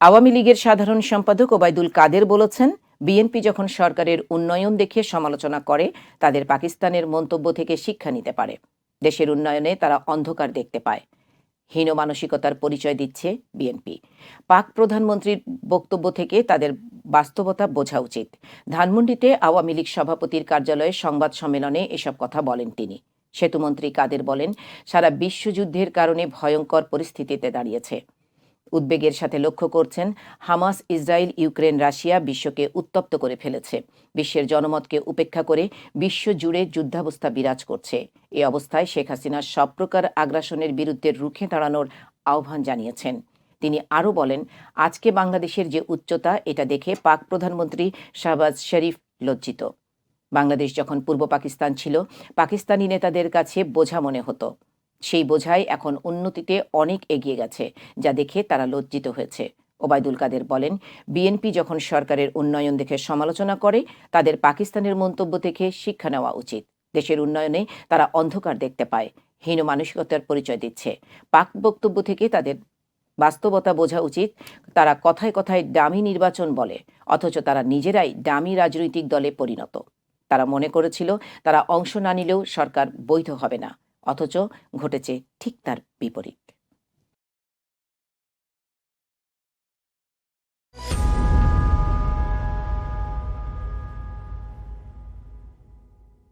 আওয়ামী লীগের সাধারণ সম্পাদক ওবায়দুল কাদের বলেছেন, বিএনপি যখন সরকারের উন্নয়ন দেখে সমালোচনা করে, তাদের পাকিস্তানের মন্তব্য থেকে শিক্ষা নিতে পারে। দেশের উন্নয়নে তারা অন্ধকার দেখতে পায়। হীন মানসিকতার পরিচয় দিচ্ছে বিএনপি। পাক প্রধানমন্ত্রীর বক্তব্য থেকে তাদের বাস্তবতা বোঝা উচিত। ধানমন্ডিতে আওয়ামী লীগ সভাপতির কার্যালয়ে সংবাদ সম্মেলনে এসব কথা বলেন তিনি। সেতুমন্ত্রী কাদের বলেন, সারা বিশ্বযুদ্ধের কারণে ভয়ঙ্কর পরিস্থিতিতে দাঁড়িয়েছে। উদ্বেগের সাথে লক্ষ্য করছেন হামাস, ইসরায়েল, ইউক্রেন, রাশিয়া বিশ্বকে উত্তপ্ত করে ফেলেছে। বিশ্বের জনমতকে উপেক্ষা করে বিশ্ব জুড়ে যুদ্ধাবস্থা বিরাজ করছে। এ অবস্থায় শেখ হাসিনা সব প্রকার আগ্রাসনের বিরুদ্ধে রুখে দাঁড়ানোর আহ্বান জানিয়েছেন। তিনি আরও বলেন, আজকে বাংলাদেশের যে উচ্চতা, এটা দেখে পাক প্রধানমন্ত্রী শাহবাজ শরীফ লজ্জিত। বাংলাদেশ যখন পূর্ব পাকিস্তান ছিল, পাকিস্তানি নেতাদের কাছে বোঝা মনে হতো। সেই বোঝাই এখন উন্নতিতে অনেক এগিয়ে গেছে, যা দেখে তারা লজ্জিত হয়েছে। ওবায়দুল কাদের বলেন, বিএনপি যখন সরকারের উন্নয়ন দেখে সমালোচনা করে, তাদের পাকিস্তানের মন্তব্য থেকে শিক্ষা নেওয়া উচিত। দেশের উন্নয়নে তারা অন্ধকার দেখতে পায়, হীন মানসিকতার পরিচয় দিচ্ছে। পাক বক্তব্য থেকে তাদের বাস্তবতা বোঝা উচিত, তারা কথায় কথায় ডামি নির্বাচন বলে, অথচ তারা নিজেরাই ডামি রাজনৈতিক দলে পরিণত। তারা মনে করেছিল, তারা অংশ না নিলেও সরকার বৈধ হবে না। অথচ ঘটেছে ঠিক তার বিপরীত।